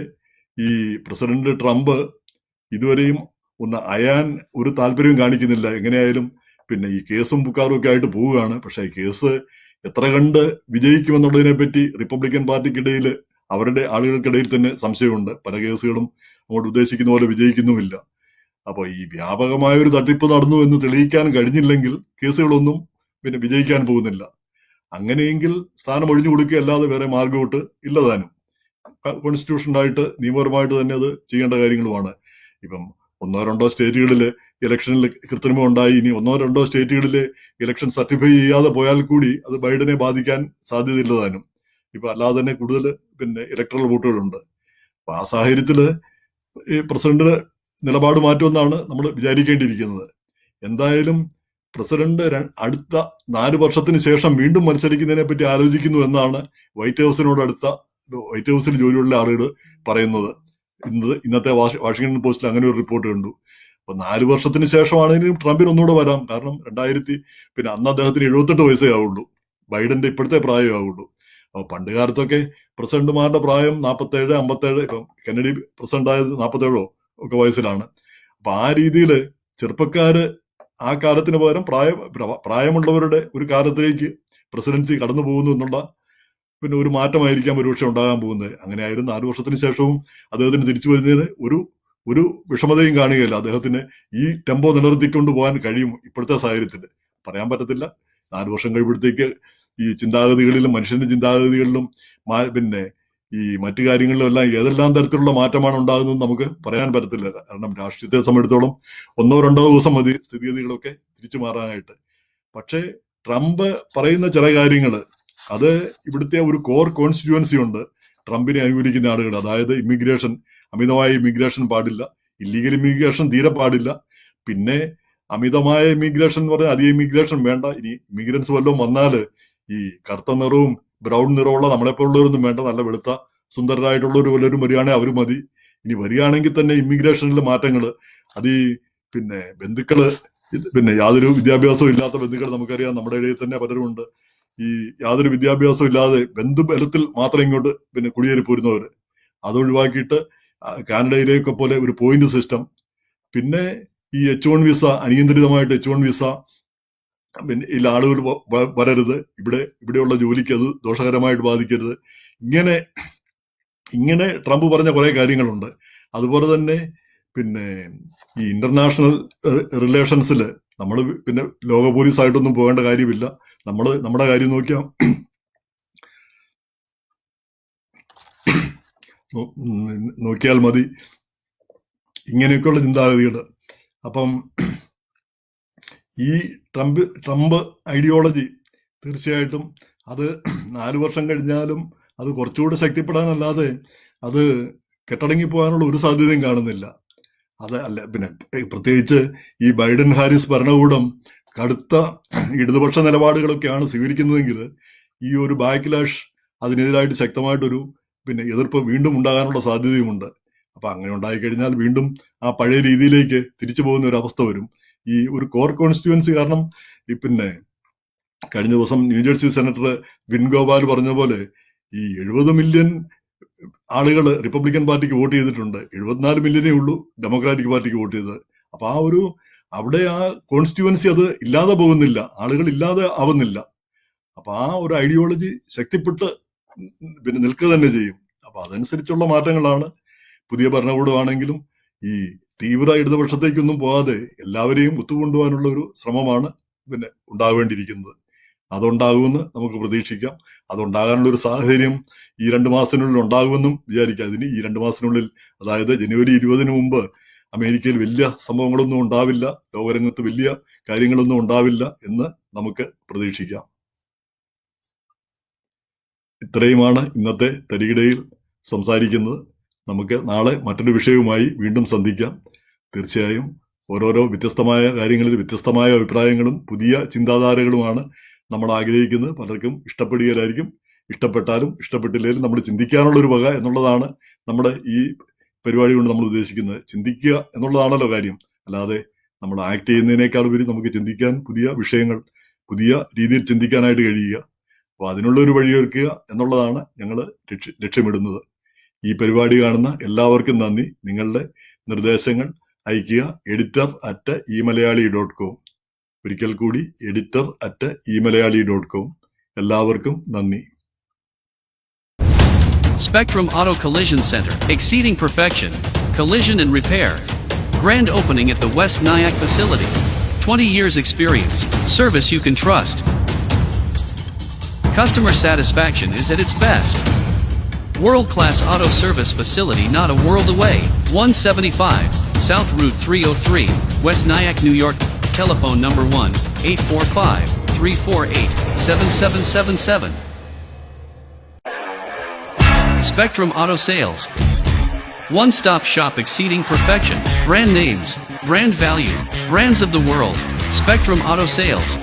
Speaker 1: ഈ പ്രസിഡന്റ് ട്രംപ് ഇതുവരെയും ഒന്ന് അയാൻ ഒരു താല്പര്യവും കാണിക്കുന്നില്ല. എങ്ങനെയായാലും പിന്നെ ഈ കേസും പുക്കാറും ഒക്കെ ആയിട്ട് പോവുകയാണ്. പക്ഷേ ഈ കേസ് എത്ര കണ്ട് വിജയിക്കുമെന്നുള്ളതിനെ പറ്റി റിപ്പബ്ലിക്കൻ പാർട്ടിക്കിടയിൽ അവരുടെ ആളുകൾക്കിടയിൽ തന്നെ സംശയമുണ്ട്. പല കേസുകളും അങ്ങോട്ട് ഉദ്ദേശിക്കുന്ന പോലെ വിജയിക്കുന്നുമില്ല. അപ്പോൾ ഈ വ്യാപകമായ ഒരു തട്ടിപ്പ് നടന്നു എന്ന് തെളിയിക്കാൻ കഴിഞ്ഞില്ലെങ്കിൽ കേസുകളൊന്നും പിന്നെ വിജയിക്കാൻ പോകുന്നില്ല. അങ്ങനെയെങ്കിൽ സ്ഥാനം ഒഴിഞ്ഞു കൊടുക്കുക അല്ലാതെ വേറെ മാർഗമോട്ട് ഇല്ലതാനും കോൺസ്റ്റിറ്റ്യൂഷനായിട്ട് നിയമപരമായിട്ട് തന്നെ അത് ചെയ്യേണ്ട കാര്യങ്ങളുമാണ്. ഇപ്പം ഒന്നോ രണ്ടോ സ്റ്റേറ്റുകളിൽ ഇലക്ഷനിൽ കൃത്രിമം ഉണ്ടായി ഇനി ഒന്നോ രണ്ടോ സ്റ്റേറ്റുകളിൽ ഇലക്ഷൻ സർട്ടിഫൈ ചെയ്യാതെ പോയാൽ കൂടി അത് ബൈഡനെ ബാധിക്കാൻ സാധ്യതയില്ലതാനും ഇപ്പൊ അല്ലാതെ തന്നെ കൂടുതൽ പിന്നെ ഇലക്ട്രൽ വോട്ടുകളുണ്ട്. അപ്പൊ ആ സാഹചര്യത്തിൽ ഈ പ്രസിഡന്റ് നിലപാട് മാറ്റുമെന്നാണ് നമ്മൾ വിചാരിക്കേണ്ടിയിരിക്കുന്നത്. എന്തായാലും പ്രസിഡന്റ് അടുത്ത നാല് വർഷത്തിന് ശേഷം വീണ്ടും മത്സരിക്കുന്നതിനെ പറ്റി ആലോചിക്കുന്നു എന്നാണ് വൈറ്റ് ഹൗസിനോട് അടുത്ത വൈറ്റ് ഹൗസിൽ ജോലിയുള്ള ആളുകൾ പറയുന്നത്. ഇന്ന് ഇന്നത്തെ വാഷിംഗ്ടൺ പോസ്റ്റിൽ അങ്ങനെ ഒരു റിപ്പോർട്ട് കണ്ടു. അപ്പൊ നാല് വർഷത്തിന് ശേഷമാണെങ്കിലും ട്രംപിന് ഒന്നുകൂടെ വരാം. കാരണം രണ്ടായിരത്തി പിന്നെ അന്ന് അദ്ദേഹത്തിന് എഴുപത്തെട്ട് വയസ്സേ ആവുള്ളൂ. ബൈഡന്റെ ഇപ്പോഴത്തെ പ്രായമേ ആവുള്ളൂ. അപ്പൊ പണ്ട് കാലത്തൊക്കെ പ്രസിഡന്റുമാരുടെ പ്രായം നാൽപ്പത്തേഴ് അമ്പത്തേഴ് ഇപ്പം കെന്നഡി പ്രസിഡന്റ് ആയത് നാൽപ്പത്തേഴോ ഒക്കെ വയസ്സിലാണ്. അപ്പൊ ആ രീതിയിൽ ചെറുപ്പക്കാര് ആ കാലത്തിന് പകരം പ്രായ പ്രായമുള്ളവരുടെ ഒരു കാലത്തിലേക്ക് പ്രസിഡൻസി കടന്നു പോകുന്നു എന്നുള്ള പിന്നെ ഒരു മാറ്റമായിരിക്കാം ഒരുപക്ഷെ ഉണ്ടാകാൻ പോകുന്നത്. അങ്ങനെ ആയിരുന്നു നാല് വർഷത്തിന് ശേഷവും അദ്ദേഹത്തിന് തിരിച്ചു വരുന്നതിന് ഒരു ഒരു വിഷമതയും കാണുകയില്ല. അദ്ദേഹത്തിന് ഈ ടെമ്പോ നിലനിർത്തിക്കൊണ്ട് പോകാൻ കഴിയും ഇപ്പോഴത്തെ സാഹചര്യത്തിൽ. പറയാൻ പറ്റത്തില്ല. നാല് വർഷം കഴിയുമ്പോഴത്തേക്ക് ഈ ചിന്താഗതികളിലും മനുഷ്യന്റെ ചിന്താഗതികളിലും പിന്നെ ഈ മറ്റു കാര്യങ്ങളിലെല്ലാം ഏതെല്ലാം തരത്തിലുള്ള മാറ്റമാണ് ഉണ്ടാകുന്നത് നമുക്ക് പറയാൻ പറ്റത്തില്ല. കാരണം രാഷ്ട്രീയത്തെ സംബന്ധിച്ചിടത്തോളം ഒന്നോ രണ്ടോ ദിവസം മതി സ്ഥിതിഗതികളൊക്കെ തിരിച്ചു മാറാനായിട്ട്. പക്ഷേ ട്രംപ് പറയുന്ന ചില കാര്യങ്ങൾ അത് ഇവിടുത്തെ ഒരു കോർ കോൺസ്റ്റിറ്റ്യുവൻസി ഉണ്ട്. ട്രംപിനെ അനുകൂലിക്കുന്ന ആളുകൾ അതായത് ഇമിഗ്രേഷൻ അമിതമായ ഇമിഗ്രേഷൻ പാടില്ല. ഇല്ലീഗൽ ഇമിഗ്രേഷൻ തീരെ പാടില്ല. പിന്നെ അമിതമായ ഇമിഗ്രേഷൻ എന്ന് പറഞ്ഞാൽ അധികം ഇമിഗ്രേഷൻ വേണ്ട. ഇനി ഇമിഗ്രൻസ് വല്ലതും വന്നാൽ ഈ കറുത്ത നിറവും ബ്രൗൺ നിറമുള്ള നമ്മളെപ്പോലുള്ളവരൊന്നും വേണ്ട. നല്ല വെളുത്ത ഒരു വലിയൊരു വരികയാണെങ്കിൽ അവർ മതി. ഇനി വരികയാണെങ്കിൽ തന്നെ ഇമിഗ്രേഷനിലെ മാറ്റങ്ങൾ അത് ഈ പിന്നെ ബന്ധുക്കൾ പിന്നെ യാതൊരു വിദ്യാഭ്യാസവും ഇല്ലാത്ത ബന്ധുക്കൾ നമുക്കറിയാം. നമ്മുടെ ഇടയിൽ തന്നെ പലരും ഉണ്ട്. ഈ യാതൊരു വിദ്യാഭ്യാസവും ഇല്ലാതെ ബന്ധുബലത്തിൽ മാത്രം ഇങ്ങോട്ട് പിന്നെ കുടിയേറി പോരുന്നവർ അത് ഒഴിവാക്കിയിട്ട് കാനഡയിലേക്കെ പോലെ ഒരു പോയിന്റ് സിസ്റ്റം പിന്നെ ഈ എച്ച് വൺ വിസ അനിയന്ത്രിതമായിട്ട് എച്ച് വൺ വിസ പിന്നെ ഈ ആളുകൾ വരരുത്. ഇവിടെ ഇവിടെയുള്ള ജോലിക്ക് അത് ദോഷകരമായിട്ട് ബാധിക്കരുത്. ഇങ്ങനെ ഇങ്ങനെ ട്രംപ് പറഞ്ഞ കുറെ കാര്യങ്ങളുണ്ട്. അതുപോലെ തന്നെ പിന്നെ ഈ ഇന്റർനാഷണൽ റിലേഷൻസിൽ നമ്മൾ പിന്നെ ലോക പോലീസ് ആയിട്ടൊന്നും പോകേണ്ട കാര്യമില്ല. നമ്മൾ നമ്മുടെ കാര്യം നോക്കിയാൽ നോക്കിയാൽ മതി. ഇങ്ങനെയൊക്കെയുള്ള ചിന്താഗതികൾ അപ്പം ഈ ട്രംപ് ട്രംപ് ഐഡിയോളജി തീർച്ചയായിട്ടും അത് നാല് വർഷം കഴിഞ്ഞാലും അത് കുറച്ചുകൂടി ശക്തിപ്പെടാനല്ലാതെ അത് കെട്ടടങ്ങി പോകാനുള്ള ഒരു സാധ്യതയും കാണുന്നില്ല. അത് അല്ല പിന്നെ പ്രത്യേകിച്ച് ഈ ബൈഡൻ ഹാരിസ് ഭരണകൂടം കടുത്ത ഇടതുപക്ഷ നിലപാടുകളൊക്കെയാണ് സ്വീകരിക്കുന്നതെങ്കിൽ ഈ ഒരു ബാക്ക്ലാഷ് അതിനെതിരായിട്ട് ശക്തമായിട്ടൊരു പിന്നെ എതിർപ്പ് വീണ്ടും ഉണ്ടാകാനുള്ള സാധ്യതയുമുണ്ട്. അപ്പൊ അങ്ങനെ ഉണ്ടായിക്കഴിഞ്ഞാൽ വീണ്ടും ആ പഴയ രീതിയിലേക്ക് തിരിച്ചു പോകുന്ന ഒരു അവസ്ഥ വരും. ഈ ഒരു കോർ കോൺസ്റ്റിറ്റ്യുവൻസി കാരണം ഈ പിന്നെ കഴിഞ്ഞ ദിവസം ന്യൂജേഴ്സി സെനറ്റർ വിൻ ഗോപാൽ പറഞ്ഞ പോലെ ഈ എഴുപത് മില്യൺ ആളുകൾ റിപ്പബ്ലിക്കൻ പാർട്ടിക്ക് വോട്ട് ചെയ്തിട്ടുണ്ട്. എഴുപത്തിനാല് മില്യനേ ഉള്ളൂ ഡെമോക്രാറ്റിക് പാർട്ടിക്ക് വോട്ട് ചെയ്തത്. അപ്പൊ ആ ഒരു അവിടെ ആ കോൺസ്റ്റിറ്റ്യുവൻസി അത് ഇല്ലാതെ പോകുന്നില്ല. ആളുകൾ ഇല്ലാതെ ആവുന്നില്ല. അപ്പൊ ആ ഒരു ഐഡിയോളജി ശക്തിപ്പെട്ട് പിന്നെ നിൽക്കുക തന്നെ ചെയ്യും. അപ്പൊ അതനുസരിച്ചുള്ള മാറ്റങ്ങളാണ്. പുതിയ ഭരണകൂടമാണെങ്കിലും ഈ തീവ്ര ഇടതുപക്ഷത്തേക്കൊന്നും പോകാതെ എല്ലാവരെയും ഒത്തുകൊണ്ടുപോകാനുള്ള ഒരു ശ്രമമാണ് പിന്നെ ഉണ്ടാവേണ്ടിയിരിക്കുന്നത്. അതുണ്ടാകുമെന്ന് നമുക്ക് പ്രതീക്ഷിക്കാം. അതുണ്ടാകാനുള്ള ഒരു സാഹചര്യം ഈ രണ്ട് മാസത്തിനുള്ളിൽ ഉണ്ടാകുമെന്നും വിചാരിക്കാം. അതിന് ഈ രണ്ട് മാസത്തിനുള്ളിൽ അതായത് ജനുവരി ഇരുപതിന് മുമ്പ് അമേരിക്കയിൽ വലിയ സംഭവങ്ങളൊന്നും ഉണ്ടാവില്ല ലോകരംഗത്ത് വലിയ കാര്യങ്ങളൊന്നും ഉണ്ടാവില്ല എന്ന് നമുക്ക് പ്രതീക്ഷിക്കാം. ഇത്രയുമാണ് ഇന്നത്തെ തരികിടയിൽ സംസാരിക്കുന്നത്. നമുക്ക് നാളെ മറ്റൊരു വിഷയവുമായി വീണ്ടും സന്ധിക്കാം. തീർച്ചയായും ഓരോരോ വ്യത്യസ്തമായ കാര്യങ്ങളിൽ വ്യത്യസ്തമായ അഭിപ്രായങ്ങളും പുതിയ ചിന്താധാരകളുമാണ് നമ്മൾ ആഗ്രഹിക്കുന്നത്. പലർക്കും ഇഷ്ടപ്പെടുകയില്ലായിരിക്കും. ഇഷ്ടപ്പെട്ടാലും ഇഷ്ടപ്പെട്ടില്ലെങ്കിലും നമ്മൾ ചിന്തിക്കാനുള്ള ഒരു വക എന്നുള്ളതാണ് നമ്മുടെ ഈ പരിപാടി കൊണ്ട് നമ്മൾ ഉദ്ദേശിക്കുന്നത്. ചിന്തിക്കുക എന്നുള്ളതാണല്ലോ കാര്യം. അല്ലാതെ നമ്മൾ ആക്ട് ചെയ്യുന്നതിനേക്കാൾ ഉപരി നമുക്ക് ചിന്തിക്കാൻ പുതിയ വിഷയങ്ങൾ പുതിയ രീതിയിൽ ചിന്തിക്കാനായിട്ട് കഴിയുക. അപ്പോൾ അതിനുള്ള ഒരു വഴിയൊരുക്കുക എന്നുള്ളതാണ് ഞങ്ങൾ ലക്ഷ്യമിടുന്നത്. ഈ പരിപാടി കാണുന്ന എല്ലാവർക്കും നന്ദി. നിങ്ങളുടെ നിർദ്ദേശങ്ങൾ അയക്കുക editor at e Malayali dot com ഒരിക്കൽ കൂടി editor at e Malayali dot com എല്ലാവർക്കും നന്ദി
Speaker 2: Spectrum Auto Collision Center, exceeding perfection, collision and repair. Grand opening at the West Nyack facility. 20 years experience, service you can trust. Customer satisfaction is at its best. World class auto service facility not a world away. 175 South Route 303, West Nyack, New York. Telephone number 1 845 348 7777. Spectrum Auto Sales. One stop shop exceeding perfection. Brand names, brand value, brands of the world. Spectrum Auto Sales.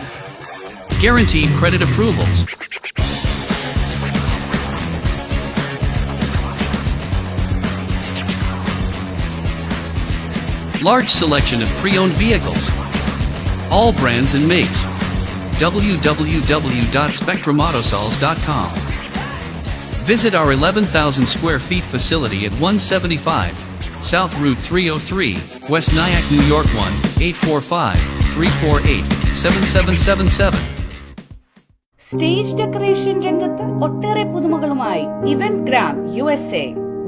Speaker 2: Guaranteed credit approvals. Large selection of pre owned vehicles. All brands and makes. www.spectrumautosols.com. Visit our 11,000 square feet facility at 175 South Route 303, West Nyack, New York 1 845 348 7777.
Speaker 3: Stage decoration രംഗത്ത് ഒട്ടേറെ പുതുമകളുമായി Eventgram U S A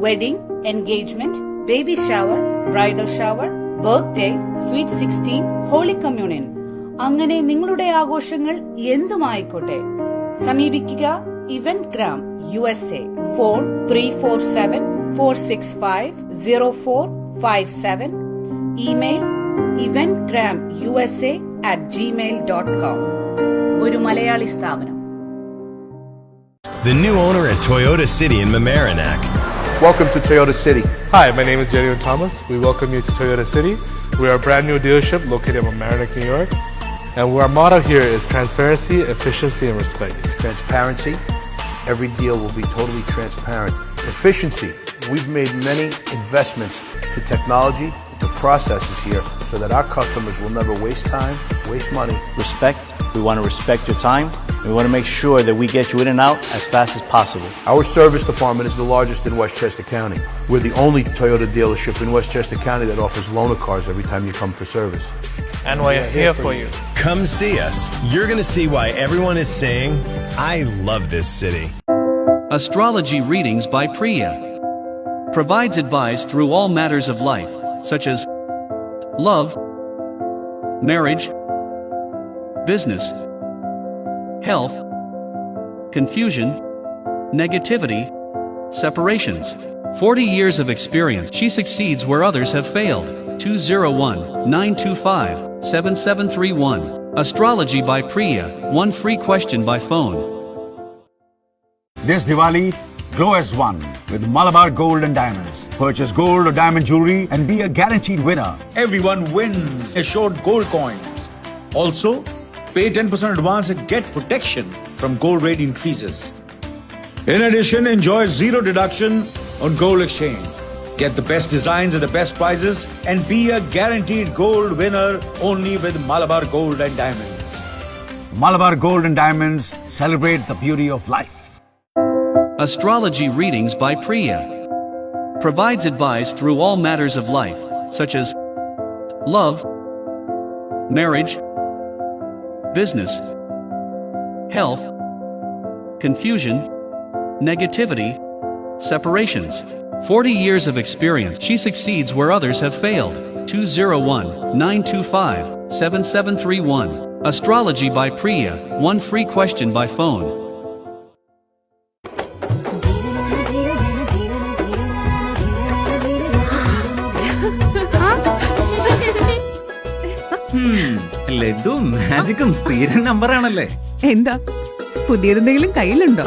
Speaker 3: wedding engagement baby shower bridal shower birthday sweet sixteen holy communion അങ്ങനെ നിങ്ങളുടെ ആഘോഷങ്ങൾ എന്തുമായിക്കോട്ടെ? സമീപിക്കുക event gram U S A phone three four seven four six five zero four five seven. Email event gram U S A at Gmail dot com ഒരു മലയാളി സ്ഥാപനം.
Speaker 4: The new owner at Toyota City in Mamaroneck.
Speaker 5: Welcome to Toyota City.
Speaker 6: Hi, my name is Jerry Thomas. We welcome you to Toyota City. We are a brand new dealership located in Mamaroneck, New York. And our motto here is transparency, efficiency, and respect.
Speaker 5: Transparency. Every deal will be totally transparent. Efficiency. We've made many investments to technology, to processes here, so that our customers will never waste time, waste money.
Speaker 7: respect. We want to respect your time. We want to make sure that we get you in and out as fast as possible.
Speaker 5: Our service department is the largest in Westchester County. We're the only Toyota dealership in Westchester County that offers loaner cars every time you come for service.
Speaker 6: And we're here for you.
Speaker 4: Come see us. You're going to see why everyone is saying, I love this city.
Speaker 2: Astrology readings by Priya. Provides advice through all matters of life, such as love, marriage, business, health, confusion, negativity, separations. 40 years of experience. She succeeds where others have failed. 201 925 7731. Astrology by Priya. One free question by phone.
Speaker 8: This Diwali, glow as one with Malabar Gold and Diamonds. Purchase gold or diamond jewelry and be a guaranteed winner.
Speaker 9: everyone wins assured gold coins. Also, pay 10% advance and get protection from gold rate increases. In addition, enjoy zero deduction on gold exchange. Get the best designs at the best prices and be a guaranteed gold winner only with Malabar Gold and Diamonds.
Speaker 8: Malabar Gold and Diamonds celebrate the beauty of life.
Speaker 2: Astrology readings by Priya. Provides advice through all matters of life, such as love, marriage, business, health, confusion, negativity, separations. 40 years of experience. She succeeds where others have failed. 201 925 7731. Astrology by Priya. One free question by phone.
Speaker 10: Laddu മാജിക്കും സ്ഥിരം നമ്പറാണല്ലേ
Speaker 11: എന്താ? പുതിയതെന്തെങ്കിലും കയ്യിലുണ്ടോ?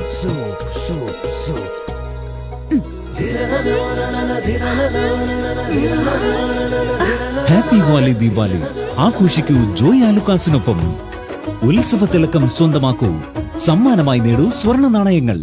Speaker 10: Happy വാലി ദിവാലി ആഘോഷിക്കൂ ജോയ് ആലുക്കാസിനൊപ്പം. ഉത്സവ തിളക്കം സ്വന്തമാക്കൂ. സമ്മാനമായി നേടൂ സ്വർണ നാണയങ്ങൾ.